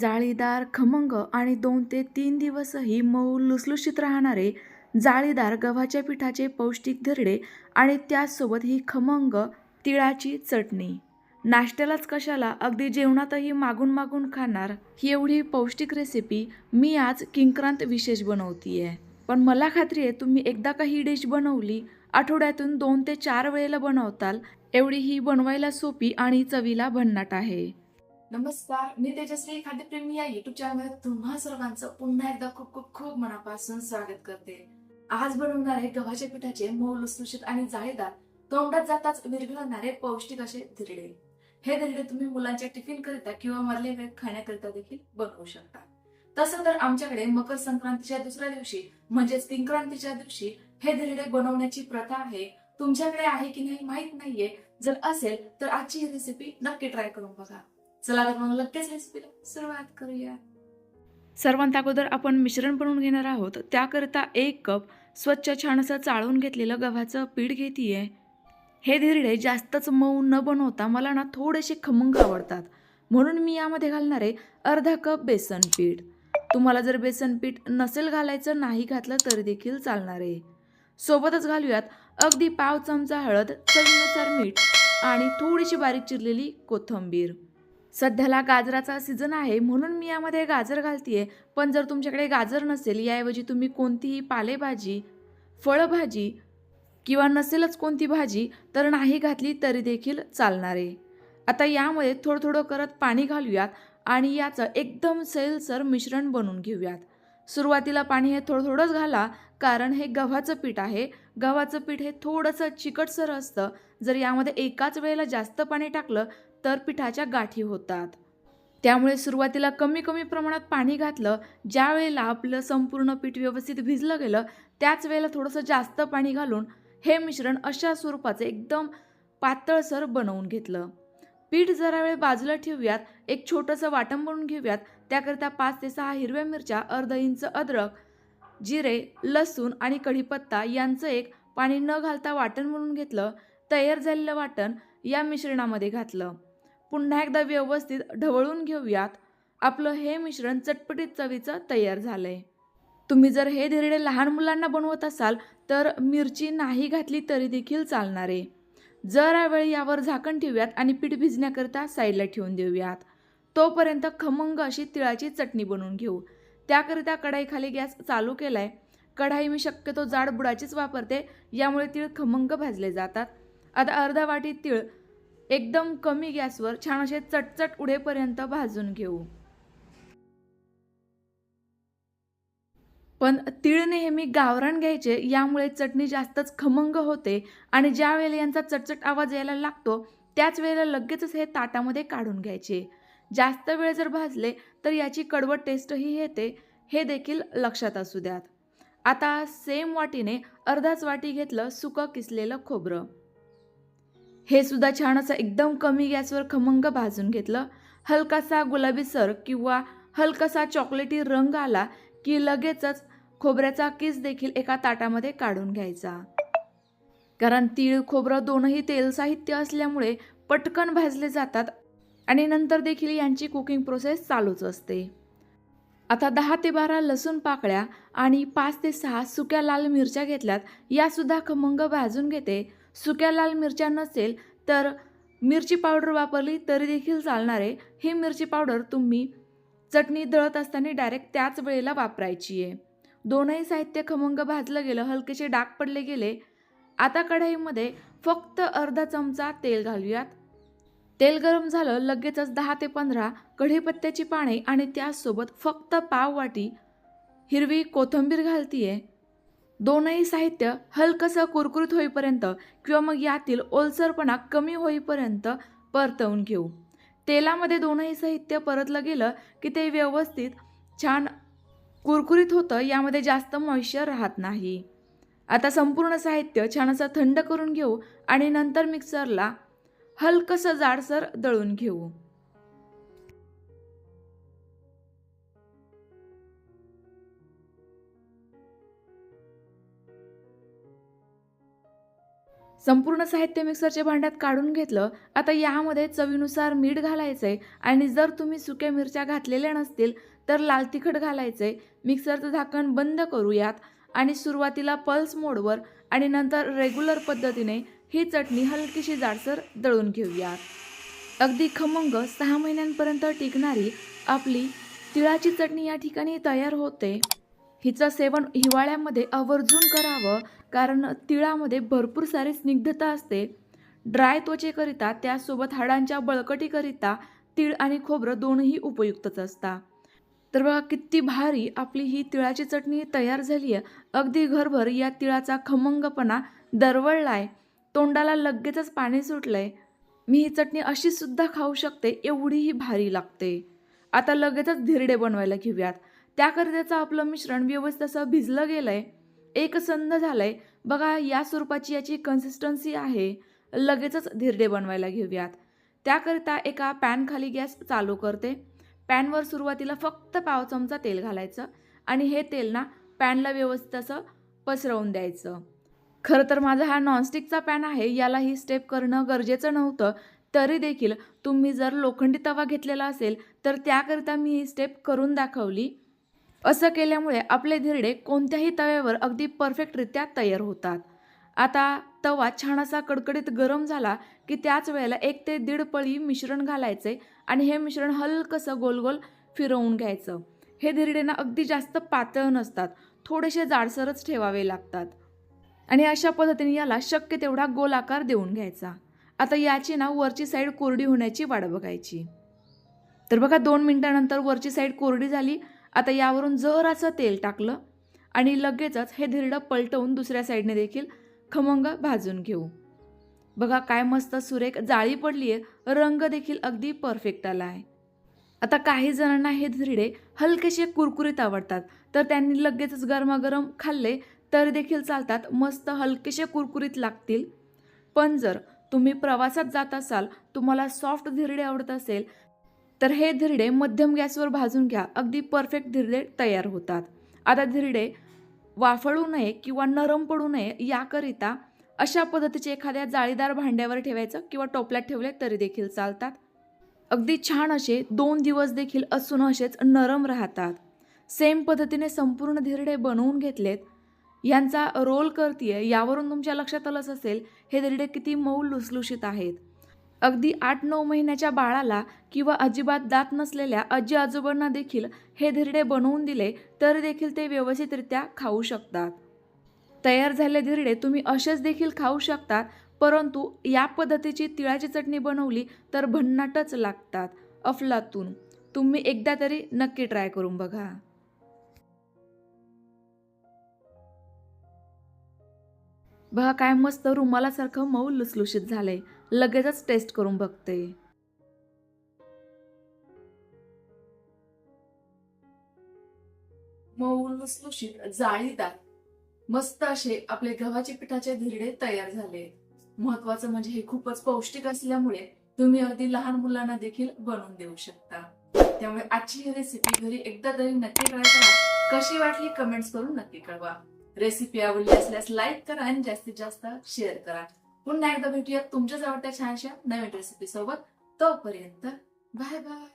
जाळीदार खमंग आणि दोन ते तीन दिवसही मऊ लुसलुशीत राहणारे जाळीदार गव्हाच्या पिठाचे पौष्टिक धिरडे आणि त्याचसोबत ही खमंग तिळाची चटणी. नाश्त्यालाच कशाला? अगदी जेवणातही मागून मागून खाणार. ही एवढी पौष्टिक रेसिपी मी आज किंक्रांत विशेष बनवती आहे पण मला खात्री आहे तुम्ही एकदा का ही डिश बनवली? आठवड्यातून दोन ते चार वेळेला बनवताल. एवढी ही बनवायला सोपी आणि चवीला भन्नाट आहे. नमस्कार. मी तेजस्वी खाद्यप्रेमी या युट्यूब चॅनलमध्ये तुम्हा सर्वांचं पुन्हा एकदा खूप खूप खूप मनापासून स्वागत करते. आज बनवणार आहे गव्हाच्या पिठाचे मऊ लुसलुशीत आणि जाळीदार तोंडात जाताच विरघळणारे पौष्टिक असे धिरडे. हे धिरडे तुम्ही मुलांच्या टिफिन करिता किंवा मधले वेळ खाण्याकरिता देखील बनवू शकता. तसं तर आमच्याकडे मकर संक्रांतीच्या दुसऱ्या दिवशी म्हणजेच संक्रांतीच्या दिवशी हे धिरडे बनवण्याची प्रथा आहे. तुमच्याकडे आहे की नाही माहीत नाहीये. जर असेल तर आजची ही रेसिपी नक्की ट्राय करून बघा. चला तर मग लगेच रेसिपीला सुरुवात करूया. सर्वांत अगोदर आपण मिश्रण बनवून घेणार आहोत. त्याकरिता एक कप स्वच्छ छान असं चाळून घेतलेलं गव्हाचं पीठ घेतीये. हे धिरडे जास्तच मऊ न बनवता मला ना थोडेसे खमंग आवडतात. म्हणून मी यामध्ये घालणार आहे अर्धा कप बेसन पीठ. तुम्हाला जर बेसन पीठ नसेल घालायचं नाही घातलं तरी देखील चालणार आहे. सोबतच घालूयात अगदी पाव चमचा हळद चवीनुसार मीठ आणि थोडीशी बारीक चिरलेली कोथिंबीर. सध्याला गाजराचा सीझन आहे म्हणून मी यामध्ये गाजर घालतीये. पण जर तुमच्याकडे गाजर नसेल याऐवजी तुम्ही कोणतीही पालेभाजी फळभाजी किंवा नसेलच कोणती भाजी तर नाही घातली तरी देखील चालणार. आहे आता यामध्ये थोडं थोडं करत पाणी घालूयात आणि याचं एकदम सैलसर मिश्रण बनवून घेऊयात. सुरुवातीला पाणी हे थोडं थोडंच घाला कारण हे गव्हाचं पीठ आहे. गव्हाचं पीठ हे थोडंसं चिकटसर असतं. जर यामध्ये एकाच वेळेला जास्त पाणी टाकलं तर पिठाच्या गाठी होतात. त्यामुळे सुरुवातीला कमी कमी प्रमाणात पाणी घातलं ज्या वेळेला आपलं संपूर्ण पीठ व्यवस्थित भिजलं गेलं त्याच वेळेला थोडंसं जास्त पाणी घालून हे मिश्रण अशा स्वरूपाचं एकदम पातळसर बनवून घेतलं. पीठ जरा वेळ बाजूला ठेवूयात एक छोटंसं वाटण बनवून घेऊयात. त्याकरिता पाच ते सहा हिरव्या मिरच्या अर्ध इंच अद्रक जिरे लसूण आणि कढीपत्ता यांचं एक पाणी न घालता वाटण म्हणून घेतलं तयार झालेलं वाटण या मिश्रणामध्ये घातलं. पुन्हा एकदा व्यवस्थित ढवळून घेऊयात. आपलं हे मिश्रण चटपटीत चवीचं तयार झालंय. तुम्ही जर हे धिरडे लहान मुलांना बनवत असाल तर मिरची नाही घातली तरी देखील चालणार. आहे जरा वेळ यावर झाकण ठेवूयात आणि पीठ भिजण्याकरिता साईडला ठेवून देऊयात. तोपर्यंत खमंग अशी तिळाची चटणी बनवून घेऊ. त्याकरिता कढाईखाली गॅस चालू केलाय. कढाई मी शक्यतो जाड बुडाचीच वापरते यामुळे तीळ खमंग भाजले जातात. आता अर्धा वाटी तीळ एकदम कमी गॅसवर छान असे चटचट उडेपर्यंत भाजून घेऊ. पण तीळ नेहमी गावरान घ्यायचे यामुळे चटणी जास्तच खमंग होते आणि ज्या वेळेला यांचा चटचट आवाज यायला लागतो त्याच वेळेला लगेचच हे ताटामध्ये काढून घ्यायचे. जास्त वेळ जर भाजले तर याची कडवट टेस्टही येते. हे देखील लक्षात असू द्यात. आता सेम वाटीने अर्धाच वाटी घेतलं सुकं किसलेलं खोबरं. हे सुद्धा छान असं एकदम कमी गॅसवर खमंग भाजून घेतलं. हलकासा गुलाबीसर किंवा हलकासा चॉकलेटी रंग आला की लगेचच खोबऱ्याचा किस देखील एका ताटामध्ये काढून घ्यायचा. कारण तीळ खोबरं दोनही तेल साहित्य असल्यामुळे पटकन भाजले जातात आणि नंतर देखील यांची कुकिंग प्रोसेस चालूच असते. आता दहा ते बारा लसूण पाकळ्या आणि पाच ते सहा सुक्या लाल मिरच्या घेतल्यात यासुद्धा खमंग भाजून घेते. सुक्या लाल मिरच्या नसेल तर मिरची पावडर वापरली तरी देखील चालणार आहे ही मिरची पावडर तुम्ही चटणी दळत असताना डायरेक्ट त्याच वेळेला वापरायची आहे दोनही साहित्य खमंग भाजलं गेलं हलकेसे डाग पडले गेले. आता कढाईमध्ये फक्त अर्धा चमचा तेल घालूयात. तेल गरम झालं लगेचच दहा ते पंधरा कढीपत्त्याची पाने आणि त्याचसोबत फक्त पाव वाटी हिरवी कोथिंबीर घालतीये. दोनही साहित्य हलकसं कुरकुरीत होईपर्यंत किंवा मग यातील ओलसरपणा कमी होईपर्यंत परतवून घेऊ. तेलामध्ये दोनही साहित्य परतलं गेलं की ते व्यवस्थित छान कुरकुरीत होतं यामध्ये जास्त मॉइश्चर राहत नाही. आता संपूर्ण साहित्य छान असं थंड करून घेऊ आणि नंतर मिक्सरला हलकसं जाडसर दळून घेऊ. संपूर्ण साहित्य मिक्सरच्या भांड्यात काढून घेतलं आता यामध्ये चवीनुसार मीठ घालायचंय आणि जर तुम्ही सुक्या मिरच्या घातलेल्या नसतील तर लाल तिखट घालायचंय. मिक्सरचं झाकण बंद करूयात आणि सुरुवातीला पल्स मोडवर आणि नंतर रेग्युलर पद्धतीने ही चटणी हलकीशी जाडसर दळून घेऊयात अगदी खमंग सहा महिन्यांपर्यंत टिकणारी आपली तिळाची चटणी या ठिकाणी तयार होते. हिचं सेवन हिवाळ्यामध्ये आवर्जून करावं कारण तिळामध्ये भरपूर सारी स्निग्धता असते. ड्राय त्वचेकरिता त्यासोबत हाडांच्या बळकटीकरिता तीळ आणि खोबरं दोनही उपयुक्तच असतात तर बघा किती भारी आपली ही तिळाची चटणी तयार झाली आहे अगदी घरभर या तिळाचा खमंगपणा दरवळलाय. तोंडाला लगेचच पाणी सुटलंय. मी ही चटणी अशीसुद्धा खाऊ शकते एवढीही भारी लागते. आता लगेचच धिरडे बनवायला घेऊयात. त्याकरिताचं आपलं मिश्रण व्यवस्थित असं भिजलं गेलंय. एक झालं झालंय. बघा या स्वरूपाची याची कन्सिस्टन्सी आहे. लगेचच धिरडे बनवायला घेऊयात. त्याकरिता एका पॅनखाली गॅस चालू करते. पॅनवर सुरुवातीला फक्त पाव चमचा तेल घालायचं आणि हे तेल ना पॅनला व्यवस्थित असं पसरवून द्यायचं. खरं तर माझा हा नॉनस्टिकचा पॅन आहे याला ही स्टेप करणं गरजेचं नव्हतं. तरी देखील तुम्ही जर लोखंडी तवा घेतलेला असेल तर त्याकरिता मी ही स्टेप करून दाखवली. असं केल्यामुळे आपले धिरडे कोणत्याही तव्यावर अगदी परफेक्टरित्या तयार होतात. आता तवा छान असा कडकडीत गरम झाला की त्याच वेळेला एक ते दीड पळी मिश्रण घालायचे आणि हे मिश्रण हलकंसं गोल गोल फिरवून घ्यायचं. हे धिरडेना अगदी जास्त पातळ नसतात थोडेसे जाडसरच ठेवावे लागतात. आणि अशा पद्धतीने याला शक्य तेवढा गोल आकार देऊन घ्यायचा. आता याची ना वरची साईड कोरडी होण्याची वाट बघायची. तर बघा दोन मिनटानंतर वरची साईड कोरडी झाली. आता यावरून जहराचं तेल टाकलं आणि लगेचच हे धिरडं पलटवून दुसऱ्या साईडने देखील खमंग भाजून घेऊ. बघा काय मस्त सुरेख जाळी पडली आहे रंग देखील अगदी परफेक्ट आला आहे आता काही जणांना हे धिरडे हलकेसे कुरकुरीत आवडतात. तर त्यांनी लगेचच गरमागरम खाल्ले तर देखील चालतात. मस्त हलकेसे कुरकुरीत लागतील. पण जर तुम्ही प्रवासात जात असाल तुम्हाला सॉफ्ट धिरडे आवडत असेल तर हे धिरडे मध्यम गॅसवर भाजून घ्या. अगदी परफेक्ट धिरडे तयार होतात. आता धिरडे वाफळू नये किंवा नरम पडू नये याकरिता अशा पद्धतीचे एखाद्या जाळीदार भांड्यावर ठेवायचं किंवा टोपल्यात ठेवले तरी देखील चालतात. अगदी छान असे दोन दिवस देखील असून असेच नरम राहतात. सेम पद्धतीने संपूर्ण धिरडे बनवून घेतलेत. यांचा रोल करतीये यावरून तुमच्या लक्षात आलंच असेल हे धिरडे किती मऊ लुसलुशीत आहेत. अगदी आठ नऊ महिन्याच्या बाळाला किंवा अजिबात दात नसलेल्या आजी आजोबांना देखील हे धिरडे बनवून दिले तर देखील ते व्यवस्थितरित्या खाऊ शकतात. तयार झाले धिरडे तुम्ही असेच देखील खाऊ शकतात परंतु या पद्धतीची तिळाची चटणी बनवली तर भन्नाटच लागतात अफलातून. तुम्ही एकदा तरी नक्की ट्राय करून बघा. बघा काय मस्त रुमालासारखं मऊ लुसलुशीत झालंय. लगेचच टेस्ट करून बघते. मऊ लुसलुशीत जाळीदार. मस्त असे आपले गव्हाचे पिठाचे धिरडे तयार झाले. महत्वाचं म्हणजे हे खूपच पौष्टिक असल्यामुळे तुम्ही अगदी लहान मुलांना देखील बनवून देऊ शकता. त्यामुळे आजची ही रेसिपी घरी एकदा तरी नक्की ट्राय करा. कशी वाटली कमेंट्स करून नक्की कळवा. रेसिपी आवडली असल्यास लाईक करा आणि जास्तीत जास्त शेअर करा. पुन्हा एकदा भेटूया तुमच्याच आवडत्या छानशा नवीन रेसिपी सोबत. तोपर्यंत बाय बाय